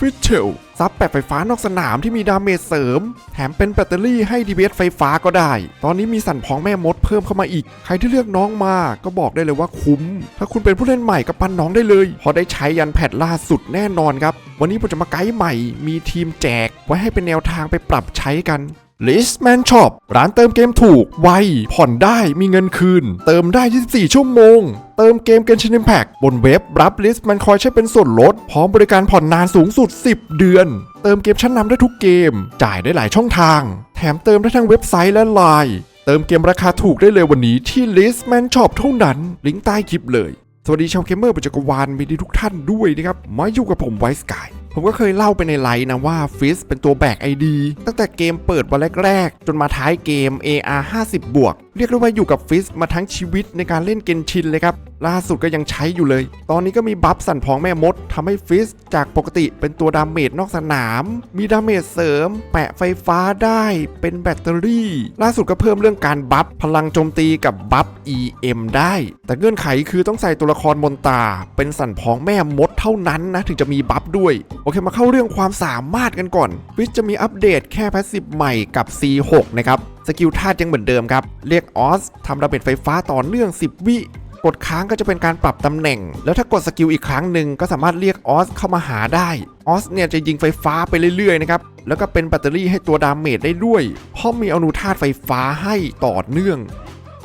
ฟิชเชลซับแปดไฟฟ้านอกสนามที่มีดาเมจเสริม แถมเป็นแบตเตอรี่ให้ดีเบสไฟฟ้าก็ได้ ตอนนี้มีสั่นพ้องแม่มดเพิ่มเข้ามาอีก ใครที่เลือกน้องมาก็บอกได้เลยว่าคุ้ม ถ้าคุณเป็นผู้เล่นใหม่ก็ปั้นน้องได้เลย พอได้ใช้ยันแพทล่าสุดแน่นอนครับ วันนี้ผมจะมาไกด์ใหม่ มีทีมแจก ไว้ให้เป็นแนวทางไปปรับใช้กัน Listman Shop ร้านเติมเกมถูก ไว ผ่อนได้มีเงินคืน เติมได้ 24 ชั่วโมง เติมเกม Genshin Impact บนเว็บรับ Listman คอยใช้เป็นส่วนลด พร้อมบริการผ่อนนานสูงสุด 10 เดือน เติมเกมชั้นนำได้ทุกเกม จ่ายได้หลายช่องทาง แถมเติมได้ทั้งเว็บไซต์และไลน์เติมเกมราคาถูกได้เลยวันนี้ที่ Listman Shop เท่านั้น ลิงก์ใต้คลิปเลย สวัสดีชาวเกมเมอร์ปัจจักรวาลมีดีทุกท่านด้วยนะครับ มาอยู่กับผมไวสกาย ผมก็เคยเล่าไปในไลน์นะว่าฟิสเป็นตัวแบกไอดีตั้งแต่เกมเปิดวันแรกๆ จนมาท้ายเกม AR 50 บวกเรียกได้ว่าอยู่กับฟิสมาทั้งชีวิตในการเล่นเกนชินเลยครับ ล่าสุดก็ยังใช้อยู่เลย ตอนนี้ก็มีบัฟสั่นพองแม่มดทำให้ฟิสจากปกติเป็นตัวดาเมจนอกสนาม มีดาเมจเสริม แปะไฟฟ้าได้เป็นแบตเตอรี่ ล่าสุดก็เพิ่มเรื่องการบัฟพลังโจมตีกับบัฟ EM ได้ แต่เงื่อนไขคือต้องใส่ตัวละครบนตา เป็นสั่นพองแม่มดเท่านั้นนะถึงจะมีบัฟด้วย โอเคมาเข้าเรื่องความสามารถกันก่อน ฟิสจะมีอัปเดตแค่แพสซีฟใหม่กับ C6 นะครับ กิลธาตุยังเหมือนเดิมครับ เรียกออสทำระเบิดไฟฟ้าต่อเนื่อง 10 วิกดค้างก็จะเป็นการปรับตำแหน่ง แล้วถ้ากดสกิลอีกครั้งหนึ่งก็สามารถเรียกออสเข้ามาหาได้ ออสเนี่ยจะยิงไฟฟ้าไปเรื่อยๆนะครับ แล้วก็เป็นแบตเตอรี่ให้ตัวดาเมจได้ด้วย เพราะมีอนุธาตุไฟฟ้าให้ต่อเนื่อง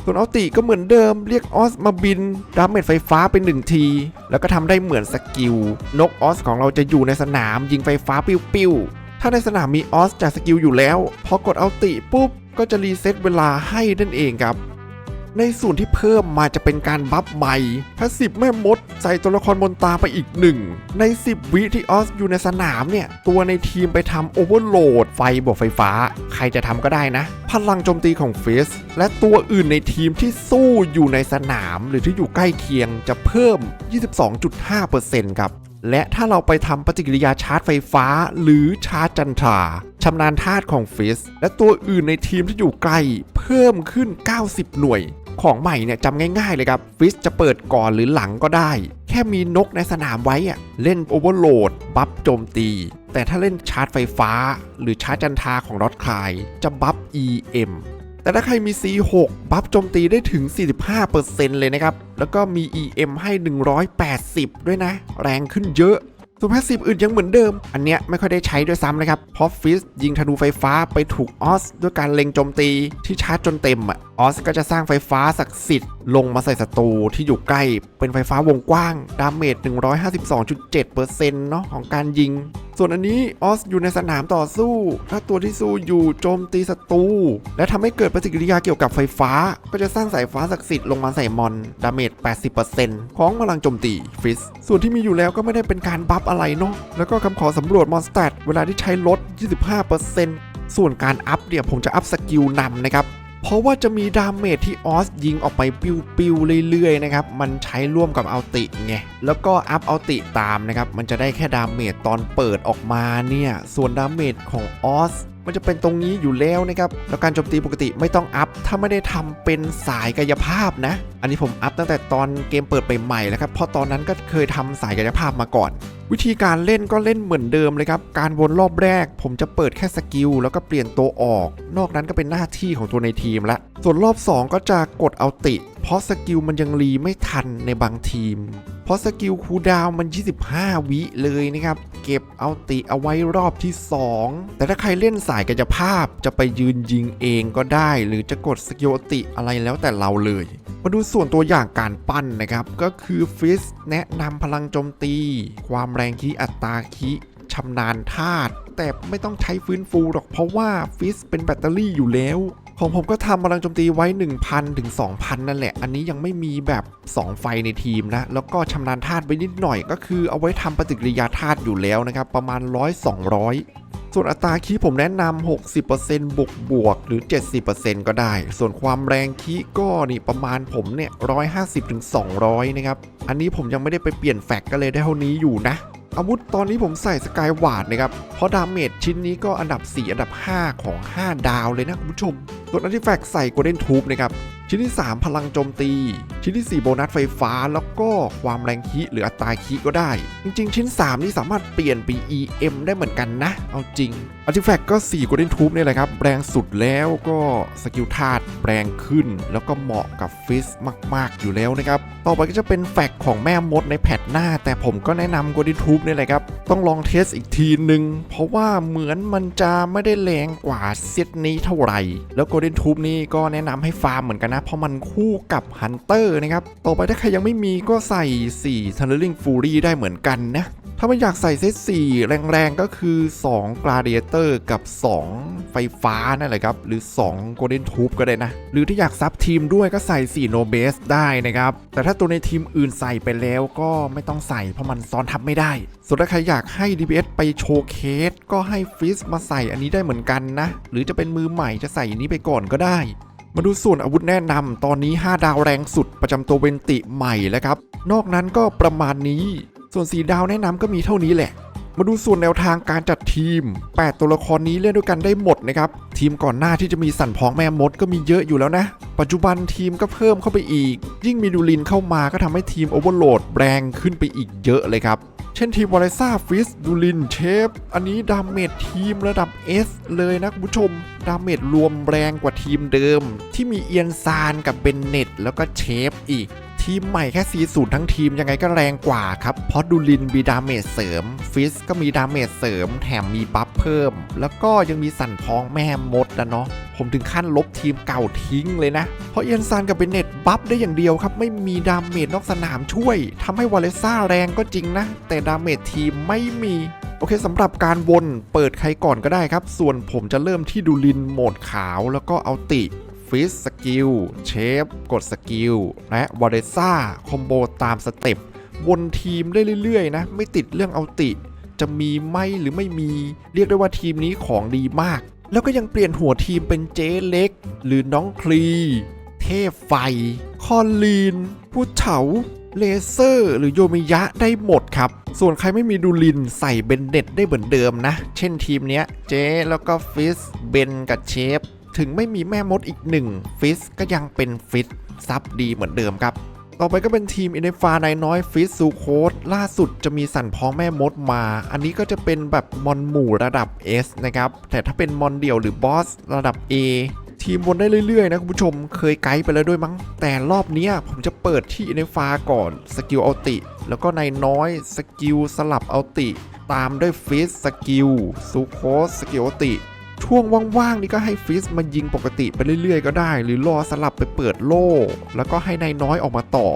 ส่วนอัลติก็เหมือนเดิม เรียกออสมาบิน ดาเมจไฟฟ้าไปหนึ่งที แล้วก็ทำได้เหมือนสกิล นกออสของเราจะอยู่ในสนามยิงไฟฟ้าปิ้วๆ ถ้าในสนามมีออสจากสกิลอยู่แล้ว พอกดเอัลติปุ๊บ ก็จะรีเซ็ตเวลาให้นั่นเองครับ ในส่วนที่เพิ่มมาจะเป็นการบัฟใหม่ถ้า10 แม่มด ใส่ตัวละครบนตาไปอีกหนึ่ง ใน 10 วิที่ออสอยู่ในสนามเนี่ย ตัวในทีมไปทำโอเวอร์โหลดไฟบวกไฟฟ้า ใครจะทำก็ได้นะ พลังโจมตีของเฟสและตัวอื่นในทีมที่สู้อยู่ในสนาม หรือที่อยู่ใกล้เคียงจะเพิ่ม 22.5%ครับ และถ้าเราไปทำปฏิกิริยาชาร์จไฟฟ้า หรือชาร์จจันทราชำนาญธาตุของฟิสและตัวอื่นในทีมที่อยู่ใกล้ เพิ่มขึ้น 90 หน่วย ของใหม่เนี่ยจำง่ายๆเลยครับฟิสจะเปิดก่อนหรือหลังก็ได้ แค่มีนกในสนามไว้อะเล่นโอเวอร์โหลดบัฟโจมตี แต่ถ้าเล่นชาร์จไฟฟ้า หรือชาร์จจันทราของรถคลาย จะบัฟ EM แต่ถ้าใครมี C6 บัฟโจมตีได้ถึง 45%เลยนะครับ แล้วก็มี EM ให้ 180 ด้วยนะ แรงขึ้นเยอะ ส่วนแพสซีฟอื่นยังเหมือนเดิม อันเนี้ยไม่ค่อยได้ใช้ด้วยซ้ำนะครับ เพราะฟิสยิงธนูไฟฟ้าไปถูกออสด้วยการเล็งโจมตีที่ชาร์จจนเต็มอะ ออสก็จะสร้างไฟฟ้าศักดิ์สิทธิ์ลงมาใส่ศัตรูที่อยู่ใกล้ เป็นไฟฟ้าวงกว้าง ดาเมจ 152.7%เนาะของการยิง ส่วนอันนี้ออสอยู่ในสนามต่อสู้ ถ้าตัวที่สู้อยู่โจมตีศัตรูและทำให้เกิดปฏิกิริยาเกี่ยวกับไฟฟ้า ก็จะสร้างสายฟ้าศักดิ์สิทธิ์ลงมาใส่มอน ดาเมจ 80%ของพลังโจมตีฟิส ส่วนที่มีอยู่แล้วก็ไม่ได้เป็นการบัฟอะไรเนาะแล้วก็คำขอสำรวจมอนสเตตเวลาที่ใช้ลด 25%ส่วนการอัพเนี่ยผมจะอัพสกิลนำนะครับเพราะว่าจะมีดาเมจที่ออสยิงออกไปปิวๆเรื่อยๆนะครับ มันใช้ร่วมกับอัลติไง แล้วก็อัพอัลติตามนะครับ มันจะได้แค่ดาเมจตอนเปิดออกมาเนี่ย ส่วนดาเมจของออสมันจะเป็นตรงนี้อยู่แล้วนะครับ แล้วการโจมตีปกติไม่ต้องอัพ ถ้าไม่ได้ทำเป็นสายกายภาพนะ อันนี้ผมอัพตั้งแต่ตอนเกมเปิดใหม่ๆแล้วครับ เพราะตอนนั้นก็เคยทำสายกายภาพมาก่อน วิธีการเล่นก็เล่นเหมือนเดิมเลยครับ การวนรอบแรก ผมจะเปิดแค่สกิลแล้วก็เปลี่ยนตัวออก นอกนั้นก็เป็นหน้าที่ของตัวในทีมละ ส่วนรอบ 2 ก็จะกดเอาติ เพราะสกิลมันยังรีไม่ทันในบางทีม เพราะสกิลคูดาวน์มัน 25 วิเลยนะครับ เก็บเอาติเอาไว้รอบที่ 2 แต่ถ้าใครเล่นสายกายภาพจะไปยืนยิงเองก็ได้ หรือจะกดสกิลอัลติอะไรแล้วแต่เราเลย มาดูส่วนตัวอย่างการปั้นนะครับ ก็คือฟิสแนะนำพลังโจมตี ความแรงคีอัตราคีชำนาญธาตุแต่ไม่ต้องใช้ฟื้นฟูหรอกเพราะว่าฟิสเป็นแบตเตอรี่อยู่แล้ว ของผมก็ทำพลังโจมตีไว้ 1,000 ถึง 2,000 นั่นแหละ อันนี้ยังไม่มีแบบ 2 ไฟในทีมนะ แล้วก็ชำนาญธาตุไว้นิดหน่อย ก็คือเอาไว้ทำปฏิกิริยาธาตุอยู่แล้วนะครับ ประมาณ 100-200ส่วนอัตราคีผมแนะนำ 60%บวกบวกหรือ 70%ก็ได้ ส่วนความแรงคีก็นี่ประมาณผมเนี่ย 150ถึง200 นะครับ อันนี้ผมยังไม่ได้ไปเปลี่ยนแฟกก็เลยได้เท่านี้อยู่นะ อาวุธตอนนี้ผมใส่สกายวาดนะครับ เพราะดาเมจชิ้นนี้ก็อันดับ 4 อันดับ 5 ของ 5 ดาวเลยนะคุณผู้ชมส่วนอันที่แฟกใส่โกลเด้นทูบนะครับ ชิ้นที่ 3 พลังโจมตี ชิ้นที่ 4 โบนัสไฟฟ้าแล้วก็ความแรงคีหรืออัตราคีก็ได้ จริง ๆ ชิ้น 3 นี่สามารถเปลี่ยนเป็น EM ได้เหมือนกันนะ เอาจริงอาร์ติแฟกต์ก็4 Golden Tube นี่แหละครับ แรงสุดแล้วก็สกิลธาตุแรงขึ้น แล้วก็เหมาะกับฟิสมาก ๆ อยู่แล้วนะครับ ต่อไปก็จะเป็นแฟกต์ของแม่มดในแพทหน้า แต่ผมก็แนะนำ Golden Tube นี่แหละครับ ต้องลองเทสอีกทีหนึ่งเพราะว่าเหมือนมันจะไม่ได้แรงกว่าเซตนี้เท่าไหร่ แล้ว Golden Tube นี่ก็แนะนำให้ฟาร์มเหมือนกันนะ เพราะมันคู่กับ Hunter นะครับ ต่อไปถ้าใครยังไม่มีก็ใส่4 Thundering Fury ได้เหมือนกันนะ ถ้าไม่อยากใส่เซต4แรงๆ ก็คือ 2 Gladiator กับ 2 ไฟฟ้านั่นแหละครับ หรือ 2 Golden Tube ก็ได้นะ หรือถ้าอยากซับทีมด้วยก็ใส่ 4 No Base ได้นะครับ แต่ถ้าตัวในทีมอื่นใส่ไปแล้วก็ไม่ต้องใส่เพราะมันซ้อนทับไม่ได้ ส่วนถ้าใครอยากให้ DPS ไปโชว์เคสก็ให้ฟิสมาใส่อันนี้ได้เหมือนกันนะ หรือจะเป็นมือใหม่จะใส่อันนี้ไปก่อนก็ได้ มาดูส่วนอาวุธแนะนำตอนนี้ 5 ดาวแรงสุดประจำตัวเวนติใหม่แล้วครับ นอกนั้นก็ประมาณนี้ ส่วนสีดาวแนะนำก็มีเท่านี้แหละ มาดูส่วนแนวทางการจัดทีม 8 ตัวละครนี้เล่นด้วยกันได้หมดนะครับ ทีมก่อนหน้าที่จะมีสันพองแม่มดก็มีเยอะอยู่แล้วนะ ปัจจุบันทีมก็เพิ่มเข้าไปอีก ยิ่งมีดูลินเข้ามาก็ทำให้ทีมโอเวอร์โหลดแรงขึ้นไปอีกเยอะเลยครับ เช่นทีมวอลเลซ่าฟิสดูลินเชฟ อันนี้ดาเมจทีมระดับ S เลยนะคุณผู้ชม ดาเมจรวมแรงกว่าทีมเดิม ที่มีเอียนซานกับเบนเน็ตแล้วก็เชฟอีก ทีมใหม่แค่ซีสูตรทั้งทีมยังไงก็แรงกว่าครับ เพราะดูลินมีดาเมจเสริม ฟิสก็มีดาเมจเสริม แถมมีบัฟเพิ่ม แล้วก็ยังมีสั่นพองแม่มดนะเนาะผมถึงขั้นลบทีมเก่าทิ้งเลยนะ เพราะเอียนซานกับเบนเน็ตบัฟได้อย่างเดียวครับ ไม่มีดาเมจนอกสนามช่วยทำให้วาเลซ่าแรงก็จริงนะ แต่ดาเมจทีมไม่มี โอเคสำหรับการวนเปิดใครก่อนก็ได้ครับ ส่วนผมจะเริ่มที่ดูลินโหมดขาวแล้วก็เอาติ ฟิสสกิลเชฟกดสกิลและวอเดซ่าคอมโบตามสเต็ปวนทีมได้เรื่อยๆนะ ไม่ติดเรื่องเอาติ จะมีไม่หรือไม่มี เรียกได้ว่าทีมนี้ของดีมาก แล้วก็ยังเปลี่ยนหัวทีมเป็นเจ๊เล็ก หรือน้องคลี เทพไฟ คอนลีน ผู้เฉาเลเซอร์ หรือโยมิยะได้หมดครับ ส่วนใครไม่มีดูลินใส่เบนเน็ตได้เหมือนเดิมนะ เช่นทีมเนี้ยเจ๊แล้วก็ฟิสเบนกับเชฟ ถึงไม่มีแม่มดอีกหนึ่งฟิสก็ยังเป็นฟิสซับดีเหมือนเดิมครับ ต่อไปก็เป็นทีมอินเนฟานายน้อยฟิสซูโคดล่าสุดจะมีสั่นพ้องแม่มดมา อันนี้ก็จะเป็นแบบมอนหมู่ระดับ S นะครับ แต่ถ้าเป็นมอนเดี่ยวหรือบอสระดับ A ทีมวนได้เรื่อยๆนะคุณผู้ชมเคยไกด์ไปแล้วด้วยมั้ง แต่รอบนี้ผมจะเปิดที่อินเนฟาก่อนสกิลอัลติ แล้วก็นายน้อยสกิลสลับอัลติ ตามด้วยฟิสสกิลซูโคสสกิลอัลติ ช่วงว่างๆนี่ก็ให้ฟิสมายิงปกติไปเรื่อยๆ ก็ได้ หรือรอสลับไปเปิดโล่ แล้วก็ให้นายน้อยออกมาต่อ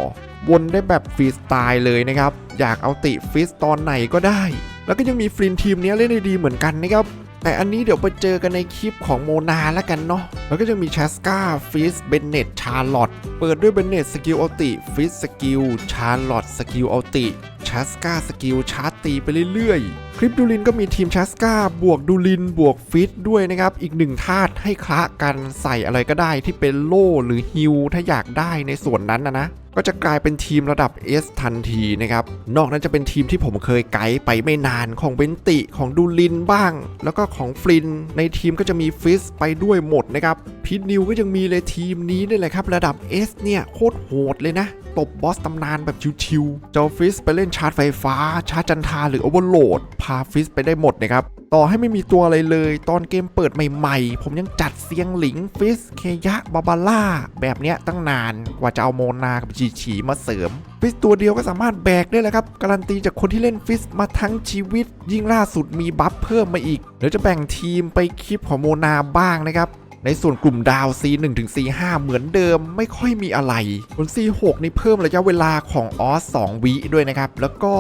วนได้แบบฟรีสไตล์เลยนะครับ อยากเอาติฟิสตอนไหนก็ได้ แล้วก็ยังมีฟรีนทีมนี้เล่นได้ดีเหมือนกันนะครับแต่อันนี้เดี๋ยวไปเจอกันในคลิปของโมนาแล้วกันเนาะ แล้วก็จะมีชัสกาฟิส เบนเน็ตชาร์ลอต เปิดด้วยเบนเน็ตสกิลอัลติ ฟิสสกิล ชาร์ลอตสกิลอัลติ ชัสกาสกิลชาร์จตีไปเรื่อยๆ คลิปดูลินก็มีทีมชัสกาบวกดูลินบวกฟิตด้วยนะครับ อีกหนึ่งธาตุให้คละกันใส่อะไรก็ได้ที่เป็นโล่หรือฮิวถ้าอยากได้ในส่วนนั้นนะนะ ก็จะกลายเป็นทีมระดับ S ทันทีนะครับ นอกนั้นจะเป็นทีมที่ผมเคยไกด์ไปไม่นานของเบนติของดูลินบ้าง แล้วก็ของฟลิน ในทีมก็จะมีฟิสไปด้วยหมดนะครับพิทนิวก็ยังมีเลยทีมนี้นี่แหละครับ ระดับ S เนี่ยโคตรโหดเลยนะ ตบบอสตำนานแบบชิวๆเจ้าฟิสไปเล่นชาร์จไฟฟ้า ชาร์จจันทราหรือโอเวอร์โหลดพาฟิสไปได้หมดนะครับ ต่อให้ไม่มีตัวอะไรเลย ตอนเกมเปิดใหม่ๆ ผมยังจัดเซียงหลิงฟิส เคยะ บาบาร่า แบบเนี้ยตั้งนานกว่าจะเอาโมนากับจีฉีมาเสริม ฟิสตัวเดียวก็สามารถแบกได้แล้วครับ การันตีจากคนที่เล่นฟิสมาทั้งชีวิต ยิ่งล่าสุดมีบัฟเพิ่มมาอีก เดี๋ยวจะแบ่งทีมไปคลิปของโมนาบ้างนะครับในส่วนกลุ่มดาว C1 ถึง C5 เหมือนเดิมไม่ค่อยมีอะไรส่วน C6 นี่เพิ่มระยะเวลาของออส2วิด้วยนะครับ แล้วก็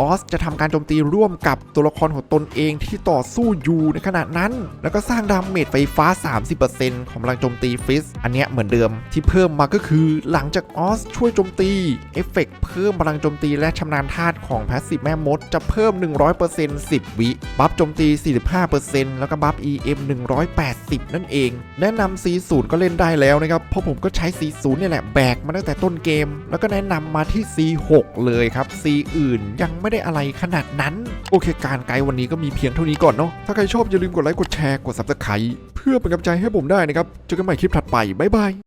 ออสจะทำการโจมตีร่วมกับตัวละครของตนเองที่ต่อสู้อยู่ในขณะนั้น แล้วก็สร้างดาเมจไฟฟ้า 30%ของพลังโจมตีฟิสอันเนี้ยเหมือนเดิมที่เพิ่มมาก็คือหลังจากออสช่วยโจมตีเอฟเฟกต์เพิ่มพลังโจมตีและชำนาญธาตุของแพสซีฟแม่มดจะเพิ่ม 100% 10 วิบัฟโจมตี 45%แล้วก็บัฟ EM 180 นั่นเอง แนะนำ C0 ก็เล่นได้แล้วนะครับ เพราะผมก็ใช้ C0 เนี่ยแหละแบกมาตั้งแต่ต้นเกม แล้วก็แนะนำมาที่ C6 เลยครับ C อื่นยังไม่ได้อะไรขนาดนั้น โอเคการไกด์วันนี้ก็มีเพียงเท่านี้ก่อนเนาะถ้าใครชอบอย่าลืมกดไลค์กดแชร์กด Subscribe เพื่อเป็นกำลังใจให้ผมได้นะครับเจอกันใหม่คลิปถัดไปบ๊ายบาย